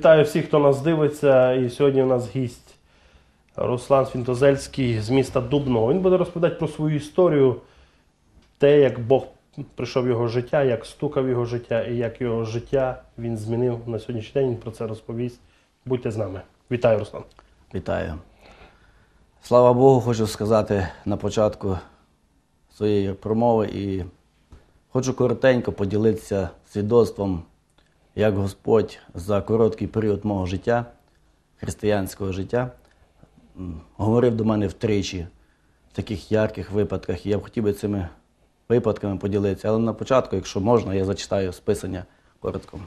Вітаю всіх, хто нас дивиться. І сьогодні у нас гість Руслан Свінтозельський з міста Дубно. Він буде розповідати про свою історію, те, як Бог прийшов в його життя, як стукав його життя і як його життя він змінив на сьогоднішній день. Він про це розповість. Будьте з нами. Вітаю, Руслан. Вітаю. Слава Богу, хочу сказати на початку своєї промови і хочу коротенько поділитися свідоцтвом, як Господь за короткий період мого життя, християнського життя, говорив до мене втричі в таких ярких випадках. І я б хотів би цими випадками поділитися. Але на початку, якщо можна, я зачитаю списання коротко.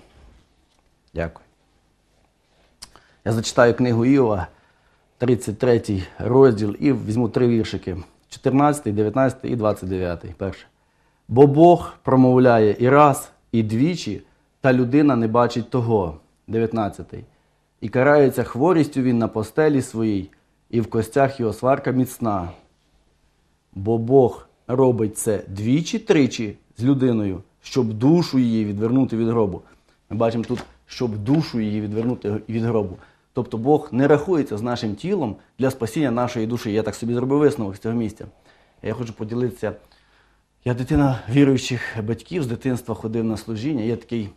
Дякую. Я зачитаю книгу Іова, 33 розділ, і візьму три віршики: 14, 19 і 29. Перше. Бо Бог промовляє і раз, і двічі, та людина не бачить того. 19. І карається хворістю він на постелі своїй, і в костях його сварка міцна. Бо Бог робить це двічі-тричі з людиною, щоб душу її відвернути від гробу. Ми бачимо тут, щоб душу її відвернути від гробу. Тобто Бог не рахується з нашим тілом для спасіння нашої душі. Я так собі зробив висновок з цього місця. Я хочу поділитися. Я дитина віруючих батьків з дитинства ходив на служіння. Є такий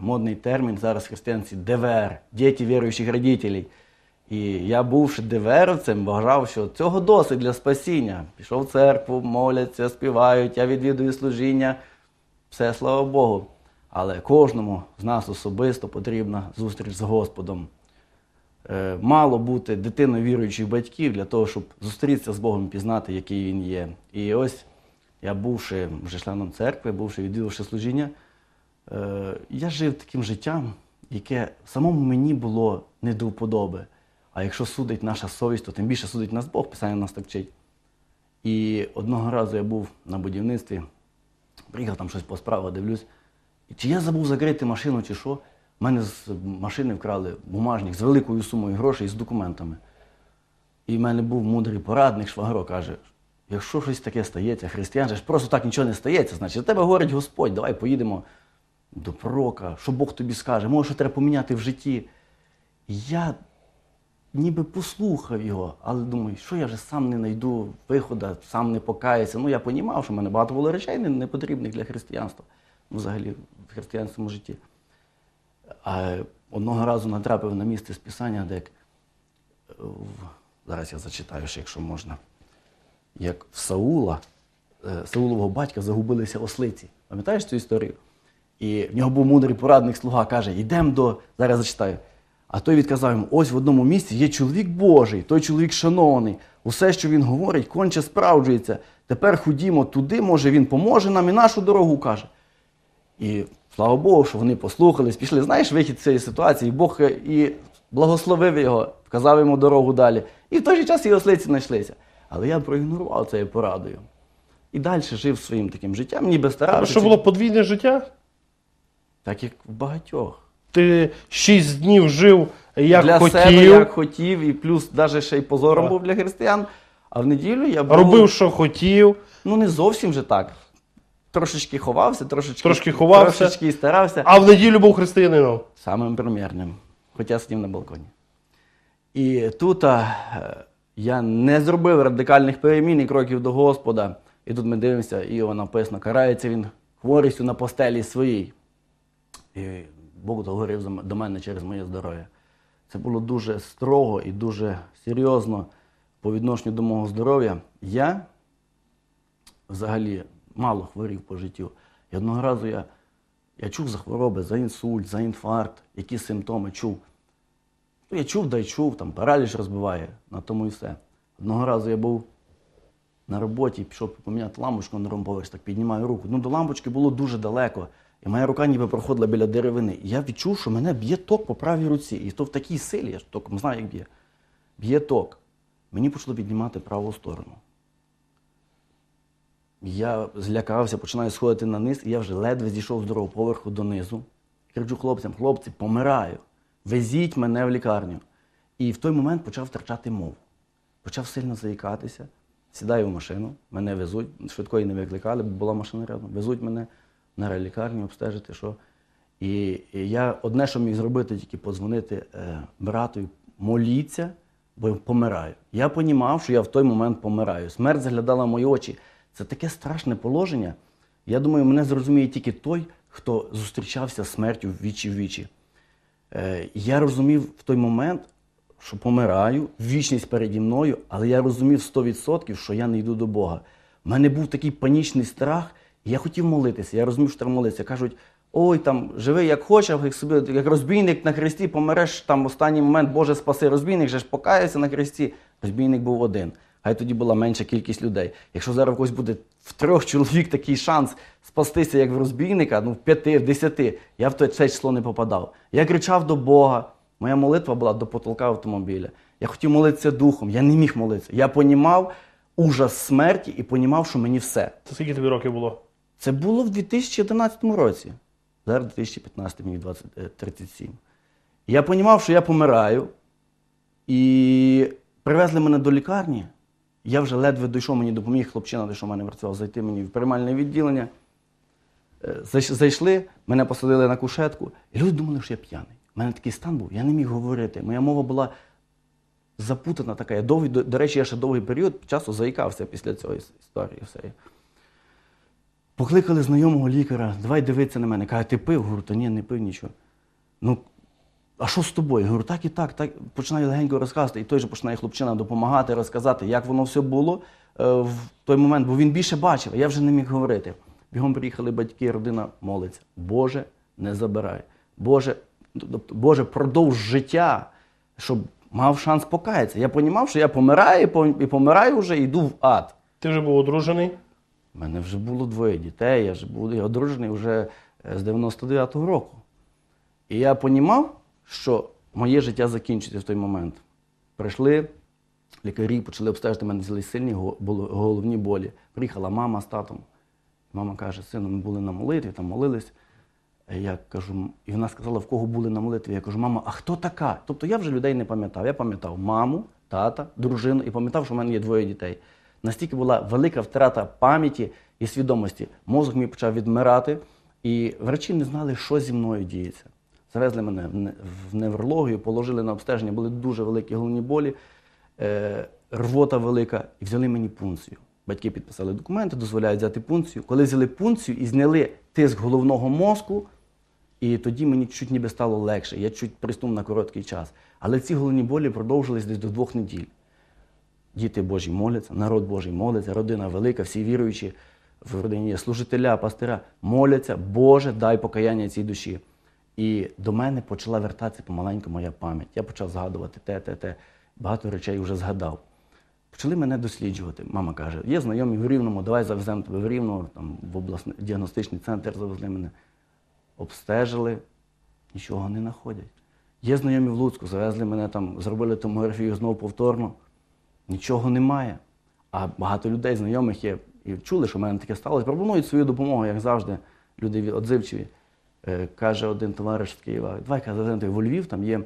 модний термін зараз християнці ДВР діти віруючих родителей. І я, бувши ДВРовцем, вважав, що цього досить для спасіння. Пішов в церкву, моляться, співають, я відвідую служіння. Все, слава Богу. Але кожному з нас особисто потрібна зустріч з Господом. Е, Мало бути дитиною віруючих батьків для того, щоб зустрітися з Богом і пізнати, який він є. І ось я, бувши вже членом церкви, бувши відвідувавши служіння, е, я жив таким життям, яке самому мені було не до вподоби. А якщо судить наша совість, то тим більше судить нас Бог, Писання нас так вчить. І одного разу я був на будівництві, приїхав там щось по справа, дивлюсь. Чи я забув закрити машину, чи що? У мене з машини вкрали бумажник з великою сумою грошей і з документами. І в мене був мудрий порадник, швагро каже: якщо щось таке стається, християн ж просто так нічого не стається, значить, за тебе говорить Господь, давай поїдемо до пророка, що Бог тобі скаже, може, що треба поміняти в житті. Я ніби послухав його, але думаю, що я вже сам не знайду виходу, сам не покаюся. Ну, я розумів, що в мене багато було речей не- непотрібних для християнства, ну, взагалі в християнському житті. А одного разу натрапив на місце з Писання, де як, зараз я зачитаю ще, якщо можна, як в Саула, е, Саулового батька загубилися ослиці. Пам'ятаєш цю історію? І в нього був мудрий порадник слуга, каже: йдемо до. Зараз зачитаю. А той відказав йому: ось в одному місці є чоловік Божий, той чоловік шанований. Усе, що він говорить, конче справджується. Тепер ходімо туди, може він поможе нам і нашу дорогу каже. І слава Богу, що вони послухались, пішли. Знаєш вихід з цієї ситуації, Бог е, і благословив його, вказав йому дорогу далі. І в той же час і ослиці знайшлися. Але я проігнорував цією порадою. І далі жив своїм таким життям, ніби старався. що було подвійне життя? Так як в багатьох. Ти шість днів жив як для хотів, себе як хотів, і плюс навіть ще й позором Так. був для християн. А в неділю я був, робив, що хотів. ну не зовсім же так. Трошечки ховався, трошечки, Трошки ховався. трошечки і старався. А в неділю був християнином. Самим прем'єрним, хоча сидів на балконі. І тут а, я не зробив радикальних перемін і кроків до Господа. І тут ми дивимося, і його написано, карається він хворістю на постелі своїй. І Бог договорив до мене через моє здоров'я. Це було дуже строго і дуже серйозно по відношенню до мого здоров'я. Я взагалі мало хворів по життю. І одного разу я, я чув за хвороби, за інсульт, за інфаркт, які симптоми чув. Ну, я чув, да й чув, там параліч розбиває, на тому і все. Одного разу я був на роботі, пішов поміняти лампочку на другому так піднімаю руку. Ну, до лампочки було дуже далеко. І моя рука ніби проходила біля деревини. Я відчув, що мене б'є ток по правій руці. І то в такій силі, я ж током знаю, як б'є. Б'є ток. Мені почало піднімати праву сторону. Я злякався, починаю сходити на низ, і я вже ледве зійшов з другого поверху донизу. Кричу хлопцям: хлопці, помираю, везіть мене в лікарню. І в той момент почав втрачати мову. Почав сильно заїкатися, сідаю в машину, мене везуть, швидкої не викликали, бо була машина рядом. Везуть мене на лікарню, обстежити, що. І, я одне, що міг зробити, тільки подзвонити е, брату, моліться, бо я помираю. Я понімав, що я в той момент помираю. Смерть заглядала мої очі. Це таке страшне положення. Я думаю, мене зрозуміє тільки той, хто зустрічався з смертю вічі в вічі. Е, я розумів в той момент, що помираю, вічність переді мною, але я розумів 100%, що я не йду до Бога. У мене був такий панічний страх, я хотів молитися. Я розумів, що треба молитися. Кажуть, ой, там живи як хочеш, як собі, як розбійник на хресті, помереш там останній момент, Боже, спаси розбійник, же ж покається на хресті. Розбійник був один. Хай тоді була менша кількість людей. Якщо зараз в когось буде в трьох чоловік такий шанс спастися, як в розбійника, ну в п'яти, в десяти, я в це число не попадав. Я кричав до Бога. Моя молитва була до потолка автомобіля. Я хотів молитися духом, я не міг молитися. Я понімав ужас смерті і понімав, що мені все. Це скільки тобі років було? Це було в 2011 році. Зараз 2015 мені 20, е, 37. Я понімав, що я помираю. І привезли мене до лікарні. Я вже ледве дійшов, мені допоміг хлопчина, що мене працював, зайти мені в приймальне відділення. Е, Зайшли, мене посадили на кушетку, і люди думали, що я п'яний. У мене такий стан був, я не міг говорити. Моя мова була запутана така. Я довгий, до, речі, я ще довгий період часу заїкався після цієї історії. Всеї. Покликали знайомого лікаря, давай дивитися на мене. Каже, ти пив? Говорю, та ні, не пив нічого. Ну, а що з тобою? Говорю, так і так, так. Починаю легенько розказувати. І той же починає хлопчина допомагати, розказати, як воно все було е, в той момент, бо він більше бачив, а я вже не міг говорити. Бігом приїхали батьки, родина молиться. Боже, не забирай. Боже, тобто, Боже, продовж життя, щоб мав шанс покаятися. Я розумів, що я помираю і помираю вже, і йду в ад. Ти вже був одружений. У мене вже було двоє дітей, я ж був я одружений вже е, з 99-го року. І я понімав, що моє життя закінчиться в той момент. Прийшли лікарі, почали обстежити мене взяли сильні головні болі. Приїхала мама з татом. Мама каже, сину, ми були на молитві, там молились. Я кажу, і вона сказала, в кого були на молитві. Я кажу, мама, а хто така? Тобто я вже людей не пам'ятав. Я пам'ятав маму, тата, дружину і пам'ятав, що в мене є двоє дітей. Настільки була велика втрата пам'яті і свідомості. Мозок мій почав відмирати, і врачі не знали, що зі мною діється. Завезли мене в неврологію, положили на обстеження, були дуже великі головні болі, е, рвота велика, і взяли мені пункцію. Батьки підписали документи, дозволяють взяти пункцію. Коли взяли пункцію і зняли тиск головного мозку, і тоді мені чуть ніби стало легше. Я чуть приснув на короткий час. Але ці головні болі продовжились десь до двох неділь. Діти Божі моляться, народ Божий молиться, родина велика, всі віруючі в родині є служителя, пастира моляться, Боже, дай покаяння цій душі. І до мене почала вертатися помаленьку моя пам'ять. Я почав згадувати те, те, те. Багато речей вже згадав. Почали мене досліджувати. Мама каже, є знайомі в Рівному, давай завеземо тебе в Рівно, там в обласний діагностичний центр завезли мене. Обстежили, нічого не знаходять. Є знайомі в Луцьку, завезли мене там, зробили томографію знову повторно. Нічого немає. А багато людей, знайомих є, і чули, що в мене таке сталося. Пропонують свою допомогу, як завжди, люди від- отзивчиві. Е, каже один товариш з Києва, давай тебе во Львів, там є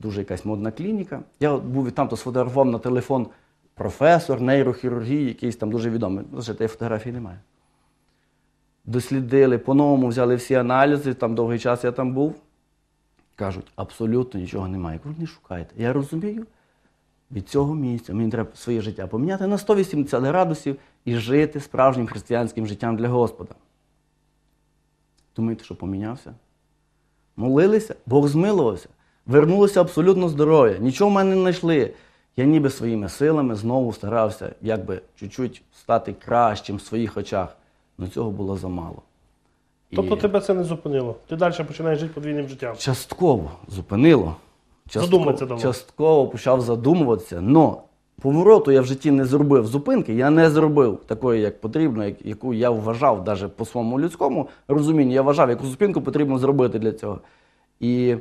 дуже якась модна клініка. Я був там, то сфотографував на телефон професор нейрохірургії, якийсь там дуже відомий. Лише тієї фотографії немає. Дослідили, по-новому взяли всі аналізи, там довгий час я там був. Кажуть, абсолютно нічого немає. Я не шукайте. Я розумію, від цього місця мені треба своє життя поміняти на 180 градусів і жити справжнім християнським життям для Господа. Думаєте, що помінявся? Молилися, Бог змилувався. Вернулося абсолютно здоров'я. Нічого в мене не знайшли. Я ніби своїми силами знову старався якби чуть-чуть стати кращим в своїх очах. Але цього було замало. І Тобто тебе це не зупинило. Ти далі починаєш жити подвійним життям. частково зупинило. Задуматися дало. Частково почав задумуватися. Но повороту я в житті не зробив зупинки, я не зробив такої, як потрібно, як- яку я вважав навіть по своєму людському розумінню. Я вважав, яку зупинку потрібно зробити для цього. І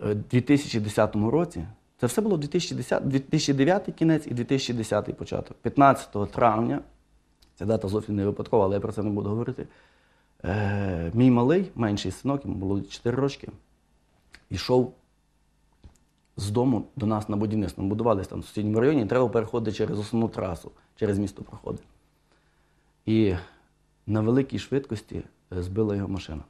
в 2010 році, це все було 2010, 2009 кінець і 2010 початок. 15 травня, ця дата зовсім не випадкова, але я про це не буду говорити. Е, мій малий, менший синок, йому було 4 рочки, йшов з дому до нас на будівництво. Ми будувалися там в сусідньому районі, і треба переходити через основну трасу, через місто проходить. І на великій швидкості е, збила його машина.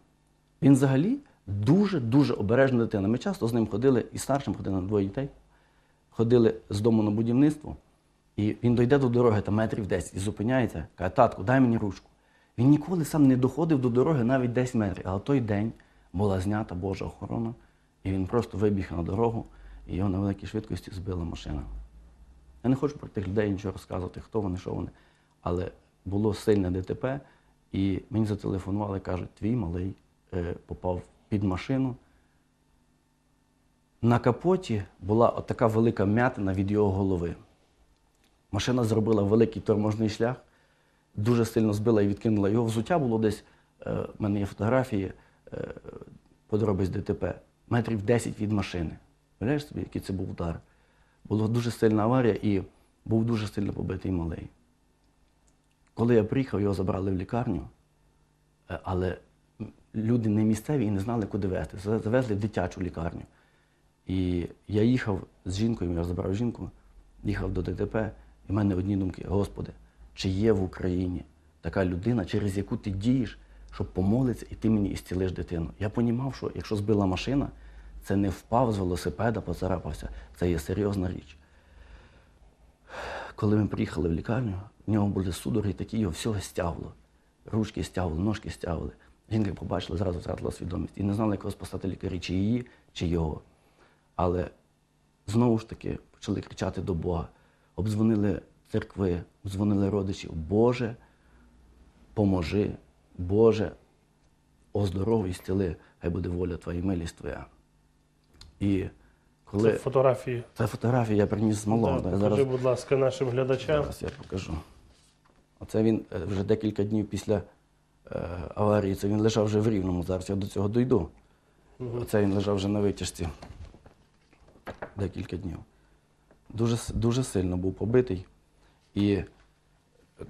Він взагалі дуже-дуже обережна дитина. Ми часто з ним ходили, і старшим ходили на двоє дітей, ходили з дому на будівництво, і він дойде до дороги там метрів 10 і зупиняється, каже, татку, дай мені ручку. Він ніколи сам не доходив до дороги навіть 10 метрів. Але той день була знята Божа охорона, і він просто вибіг на дорогу, його на великій швидкості збила машина. Я не хочу про тих людей нічого розказувати, хто вони, що вони. Але було сильне ДТП, і мені зателефонували, кажуть, твій малий е, попав під машину. На капоті була така велика м'ятина від його голови. Машина зробила великий торможний шлях, дуже сильно збила і відкинула. Його взуття було десь, е, в мене є фотографії, е, подробиць ДТП, метрів 10 від машини. Уявляєш собі, який це був удар? Була дуже сильна аварія і був дуже сильно побитий малий. Коли я приїхав, його забрали в лікарню, е, але люди не місцеві і не знали, куди везти. Завезли в дитячу лікарню. І я їхав з жінкою, я забрав жінку, їхав до ДТП, і в мене одні думки: Господи, чи є в Україні така людина, через яку ти дієш, щоб помолитися, і ти мені ісцілиш дитину? Я понімав, що якщо збила машина, це не впав з велосипеда, поцарапався, це є серйозна річ. Коли ми приїхали в лікарню, в нього були судороги такі, його всього стягувало. Ручки стягували, ножки стягували. Жінка побачила, зразу втратила свідомість. І не знала, як його спасати лікарі, чи її, чи його. Але знову ж таки почали кричати до Бога. Обдзвонили церкви, обдзвонили родичів. Боже, поможи, Боже, оздоровий, стіли, хай буде воля Твоя, і милість Твоя. І коли Це фотографії. це фотографія я приніс з малого. Да, покажи, будь ласка, нашим глядачам. Зараз я покажу. Оце він е, вже декілька днів після е, аварії. Це він лежав вже в рівному. Зараз я до цього дойду. Оце він лежав вже на витяжці. Декілька днів. Дуже, дуже сильно був побитий. І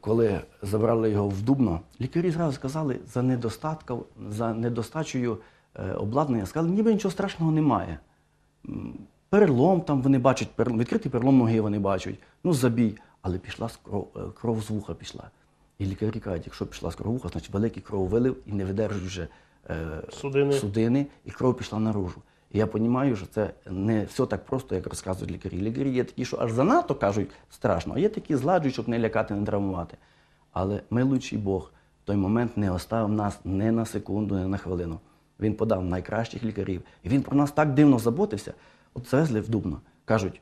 коли забрали його в Дубно, лікарі зразу сказали за недостатком, за недостачею е, обладнання, сказали, ніби нічого страшного немає. Перелом там вони бачать, перелом, відкритий перелом ноги вони бачать, ну забій. Але пішла кров, е, кров з вуха пішла. І лікарі кажуть, якщо пішла з крововуха, значить великий кров вилив і не видержують вже е, Судини. судини, і кров пішла наружу. І я розумію, що це не все так просто, як розказують лікарі. Лікарі є такі, що аж занадто кажуть страшно, а є такі зладжують, щоб не лякати, не травмувати. Але милуючий Бог в той момент не оставив нас не на секунду, не на хвилину. Він подав найкращих лікарів. І він про нас так дивно заботився. От завезли в Дубно. Кажуть,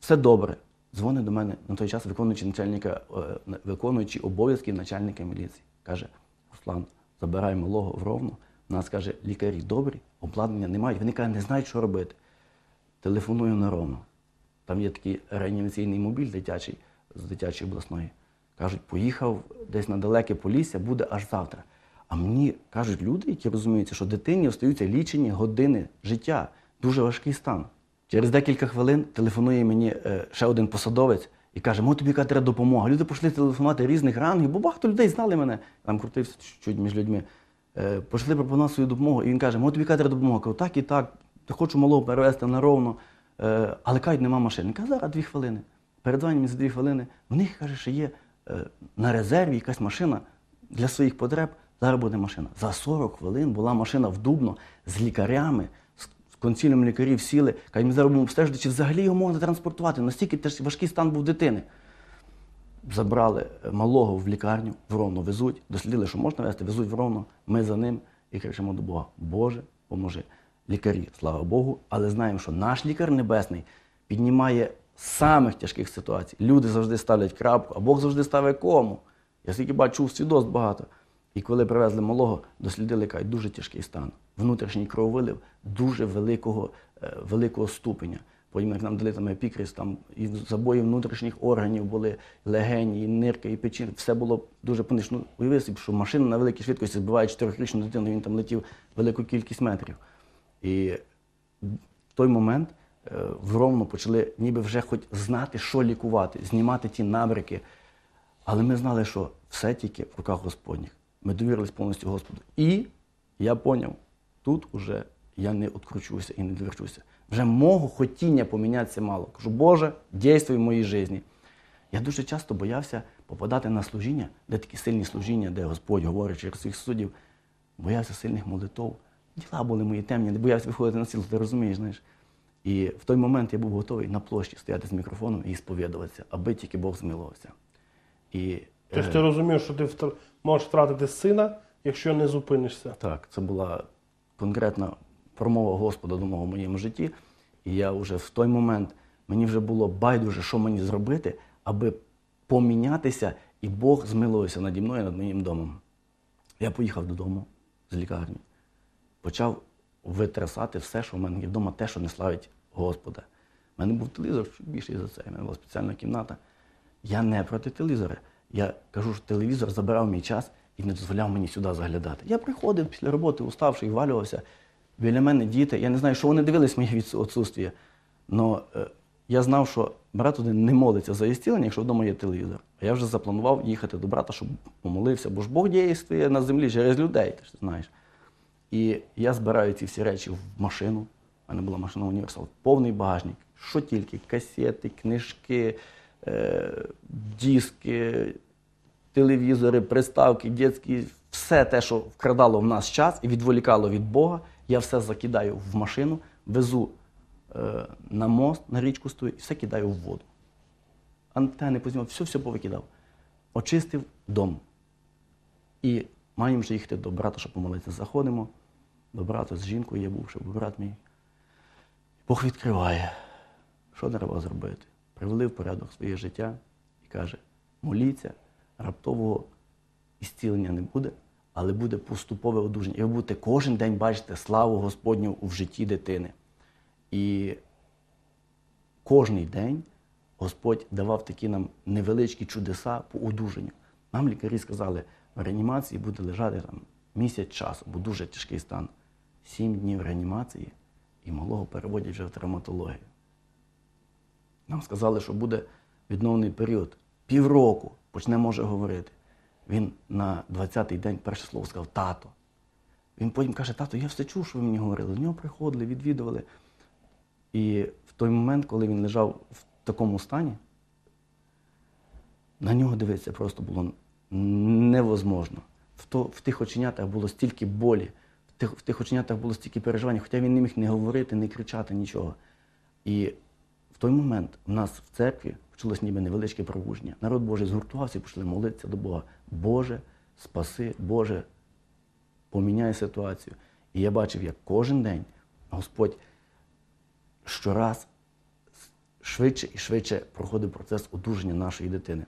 все добре. Дзвонить до мене на той час виконуючий начальника, е, виконуючий обов'язки начальника міліції. Каже: Руслан, забирай малого в ровно. У нас каже, лікарі добрі, обладнання немає. Вони каже, не знають, що робити. Телефоную на ровно. Там є такий реанімаційний мобіль дитячий з дитячої обласної. Кажуть, поїхав десь на далеке полісся, буде аж завтра. А мені кажуть люди, які розуміються, що дитині остаються лічені години життя, дуже важкий стан. Через декілька хвилин телефонує мені е, ще один посадовець і каже, ми тобі яка треба допомога. Люди почали телефонувати різних рангів, бо багато людей знали мене. Там крутився чуть між людьми. Е, почали пропонувати свою допомогу. І він каже, ми тобі яка треба допомога. Кажу, так і так, хочу малого перевезти на ровно. Е, але кажуть, нема машини. Каже, зараз дві хвилини. Передзвонять мені за дві хвилини. В них каже, що є на резерві якась машина для своїх потреб. Зараз буде машина. За 40 хвилин була машина в Дубно з лікарями, з з лікарів сіли. Кажуть, ми зараз будемо обстежити, чи взагалі його можна транспортувати. Настільки теж важкий стан був дитини. Забрали е, малого в лікарню, в Ровно везуть, дослідили, що можна везти, везуть в Ровно, ми за ним і кричимо до Бога: Боже, поможи. Лікарі, слава Богу, але знаємо, що наш лікар небесний піднімає самих тяжких ситуацій. Люди завжди ставлять крапку, а Бог завжди ставить кому. Я скільки бачу свідоцтв багато. І коли привезли малого, дослідили, кажуть, дуже тяжкий стан. Внутрішній крововилив дуже великого, е, великого ступеня. Потім, як нам дали там епікрис, там і забої внутрішніх органів були, легені, і нирки, і печінка. Все було дуже понищено. Ну, що машина на великій швидкості збиває чотирьохрічну дитину, він там летів велику кількість метрів. І в той момент е, в Ровно почали ніби вже хоч знати, що лікувати, знімати ті набряки. Але ми знали, що все тільки в руках Господніх. Ми довірились повністю Господу. І я поняв, тут уже я не відкручуся і не доверчуся. Вже мого хотіння помінятися мало. Кажу, Боже, дійствуй в моїй житті. Я дуже часто боявся попадати на служіння, де такі сильні служіння, де Господь говорить через своїх суддів. боявся сильних молитов. Діла були мої темні, не боявся виходити на сіло, ти розумієш, знаєш. І в той момент я був готовий на площі стояти з мікрофоном і сповідуватися, аби тільки Бог змилувався. І, Тобто е, ти розумів, що ти можеш втратити сина, якщо не зупинишся. Так, це була конкретна промова Господа до мого моєму житті. І я вже в той момент мені вже було байдуже, що мені зробити, аби помінятися, і Бог змилувався наді мною над моїм домом. Я поїхав додому з лікарні, почав витрясати все, що в мене є вдома, те, що не славить Господа. У мене був телевізор більший за це, у мене була спеціальна кімната. Я не проти телевізора. Я кажу, що телевізор забирав мій час і не дозволяв мені сюди заглядати. Я приходив після роботи, уставший, валювався. Біля мене діти. Я не знаю, що вони дивились моє відсу- відсутствие. Але я знав, що брат один не молиться за ісцілення, якщо вдома є телевізор. А я вже запланував їхати до брата, щоб помолився, бо ж Бог діє на землі через людей, ти ж знаєш. І я збираю ці всі речі в машину. У мене була машина універсал, повний багажник. Що тільки касети, книжки, е, диски, телевізори, приставки, дитячі, все те, що вкрадало в нас час і відволікало від Бога, я все закидаю в машину, везу е, на мост, на річку стою і все кидаю в воду. Антени познімав, все, все повикидав. Очистив дом. І маємо вже їхати до брата, щоб помолитися. Заходимо до брата з жінкою, я був, щоб брат мій. Бог відкриває, що треба зробити. Привели в порядок своє життя і каже: моліться, раптового ісцілення не буде, але буде поступове одужання. І ви будете кожен день бачити славу Господню в житті дитини. І кожний день Господь давав такі нам невеличкі чудеса по одужанню. Нам лікарі сказали, в реанімації буде лежати там місяць часу, бо дуже тяжкий стан. Сім днів реанімації і малого переводять вже в травматологію. Нам сказали, що буде відновлений період. Півроку почне може говорити. Він на 20-й день перше слово сказав тато. Він потім каже, тато, я все чув, що ви мені говорили. До нього приходили, відвідували. І в той момент, коли він лежав в такому стані, на нього дивитися просто було невозможно. В, то, в тих оченятах було стільки болі, в тих, в тих оченятах було стільки переживань, хоча він не міг не говорити, не кричати, нічого. І в той момент в нас в церкві почалось ніби невеличке пробудження. Народ Божий згуртувався і почали молитися до Бога. Боже, спаси, Боже, поміняй ситуацію. І я бачив, як кожен день Господь щораз швидше і швидше проходив процес одужання нашої дитини.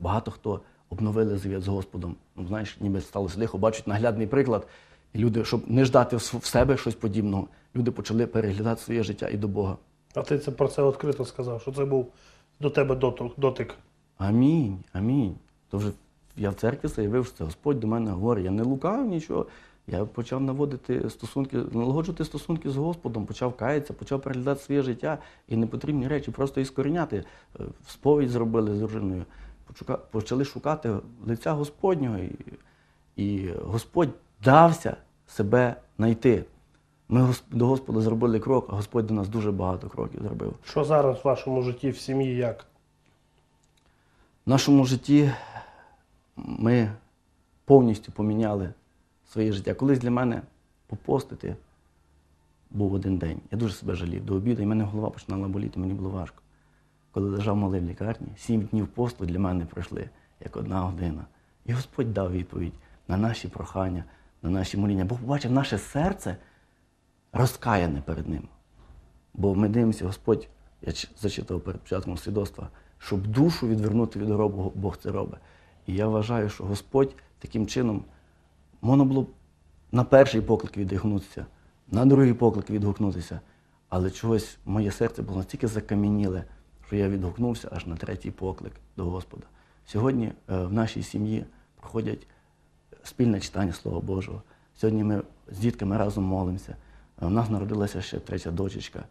Багато хто обновили завіт з Господом. Ну, знаєш, ніби сталося лихо, бачать наглядний приклад. І люди, щоб не ждати в себе щось подібного, люди почали переглядати своє життя і до Бога. А ти це про це відкрито сказав, що це був до тебе дотик. Амінь, амінь. То вже я в церкві заявив, що це Господь до мене говорить. Я не лукав нічого. Я почав наводити стосунки, налагоджувати стосунки з Господом, почав каятися, почав переглядати своє життя і непотрібні речі просто іскоріняти. Е, Сповідь зробили з дружиною. Почали шукати лиця Господнього. І, і Господь дався себе знайти. Ми до Господа зробили крок, а Господь до нас дуже багато кроків зробив. Що зараз в вашому житті, в сім'ї як? В нашому житті ми повністю поміняли своє життя. Колись для мене попостити був один день. Я дуже себе жалів до обіду, і в мене голова починала боліти, мені було важко. Коли лежав малий в лікарні, сім днів посту для мене пройшли як одна година. І Господь дав відповідь на наші прохання, на наші моління. Бог побачив наше серце розкаяне перед ним. Бо ми дивимося, Господь, я зачитав перед початком свідоцтва, щоб душу відвернути від гробу, Бог це робить. І я вважаю, що Господь таким чином можна було б на перший поклик відгукнутися, на другий поклик відгукнутися. Але чогось моє серце було настільки закам'яніле, що я відгукнувся аж на третій поклик до Господа. Сьогодні е, в нашій сім'ї проходять спільне читання Слова Божого. Сьогодні ми з дітками разом молимося. У нас народилася ще третя дочечка.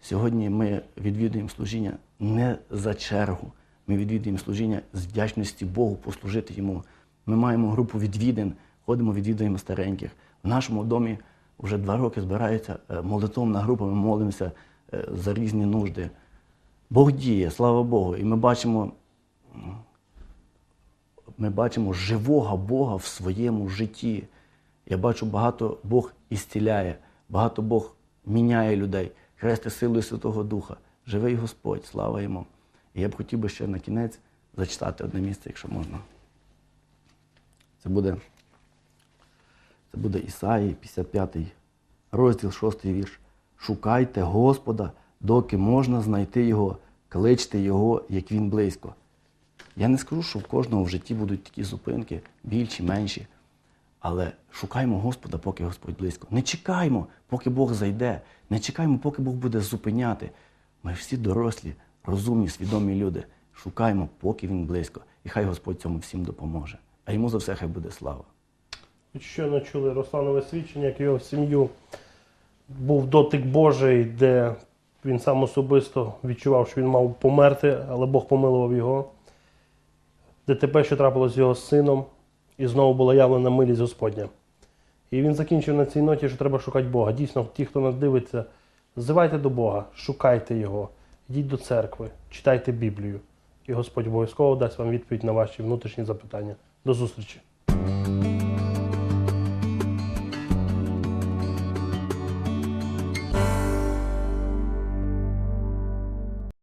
Сьогодні ми відвідуємо служіння не за чергу. Ми відвідуємо служіння з вдячності Богу, послужити йому. Ми маємо групу відвідин, ходимо, відвідуємо стареньких. В нашому домі вже два роки збирається е, молитовна група, ми молимося е, за різні нужди. Бог діє, слава Богу. І ми бачимо, ми бачимо живого Бога в своєму житті. Я бачу, багато Бог ісціляє, багато Бог міняє людей, хрести силою Святого Духа. Живий Господь, слава йому. І я б хотів би ще на кінець зачитати одне місце, якщо можна. Це буде, це буде Ісаї, 55 розділ, 6 вірш. Шукайте Господа, доки можна знайти Його, кличте Його, як Він близько. Я не скажу, що в кожного в житті будуть такі зупинки, більші, менші. Але шукаймо Господа, поки Господь близько. Не чекаймо, поки Бог зайде. Не чекаймо, поки Бог буде зупиняти. Ми всі дорослі, розумні, свідомі люди. Шукаймо, поки Він близько. І хай Господь цьому всім допоможе. А йому за все хай буде слава. Щойно чули Русланове свідчення, як його сім'ю був дотик Божий, де він сам особисто відчував, що він мав померти, але Бог помилував його. ДТП, що трапилось з його сином, і знову була явлена милість Господня. І він закінчив на цій ноті, що треба шукати Бога. Дійсно, ті, хто нас дивиться, зивайте до Бога, шукайте Його, йдіть до церкви, читайте Біблію. І Господь обов'язково дасть вам відповідь на ваші внутрішні запитання. До зустрічі!